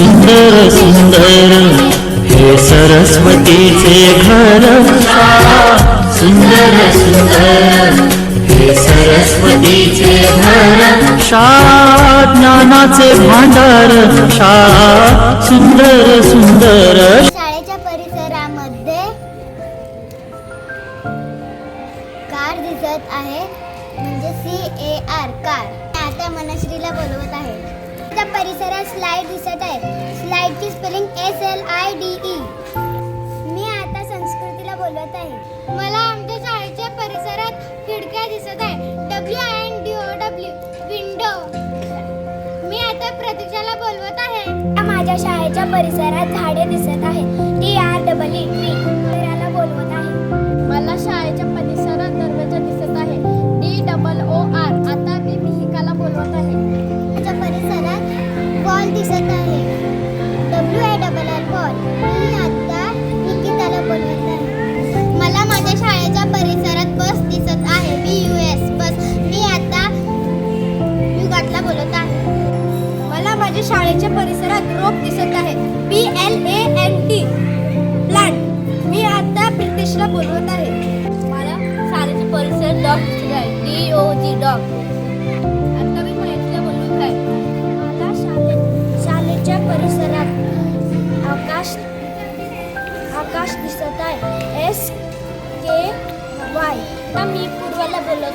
सुंदर सुंदर हे सरस्वतीचे घर सुंदर सुंदर हे सरस्वतीचे घर शाळा ज्ञानाचे भांडार शाळा सुंदर सुंदर. शाळेच्या परिसरामध्ये कार दिसत आहे म्हणजे सी ए आर कार. आता मनश्रीला बोलवत आहे. त्या स्लाइड दिसत आहे. स्लाइडची spelling S L I D E मी आता संस्कृतीला बोलवत आहे. मला आमच्या शाळेच्या परिसरात खिडक्या दिसत आहे. W I N D O W window मी आता प्रतीक्षाला बोलवत आहे. माझ्या शाळेच्या परिसरात झाडे दिसत आहेत. टी आर डबल ई युगातला बोलत आहे? मला माझ्या शाळेच्या परिसरात रोप दिसत आहे. P L A N T plant. मी आता प्रितेशला बोलवत आहे. मला शाळेचे परिसर डॉग दिसत आहे. D O G dog. आता मी महेशला बोलवत आहे. मला शाळे शाळेच्या परिसरात आकाश आकाश दिसत आहे. S K Y. आता मी पूर्वाला बोलवत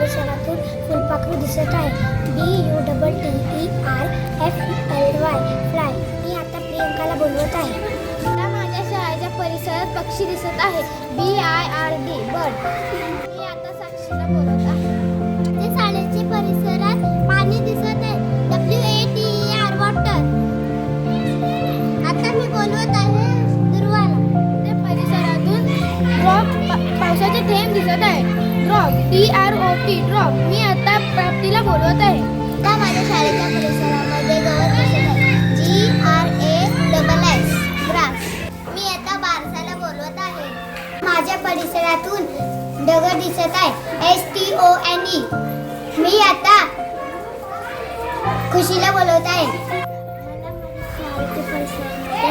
परिसरातून फुलपाखरू दिसत आहे B U double T E R F L Y fly मी आता प्रियंकाला बोलवत आहे. मला माझ्या शाळेच्या परिसरात पक्षी दिसत आहे B I R D bird मी आता साक्षीला बोलवत आहे. माझ्या शाळेच्या परिसरात पाणी दिसत आहे. W A T E R water आता मी बोलवत आहे दुर्वाला. त्या परिसरातून ड्रॉप पावसाचे थेंब दिसत आहे. Drop D R O P drop मी आता प्राप्तीला बोलवत आहे. आता माझ्या शाळेच्या परिसरामध्ये गवत आहे. G R A double S grass मी आता बारसाला बोलवत आहे. माझ्या परिसरातून दगड दिसत आहे. S T O N E मी आता खुशीला बोलवत आहे. मला माझ्या शाळेच्या परिसरामध्ये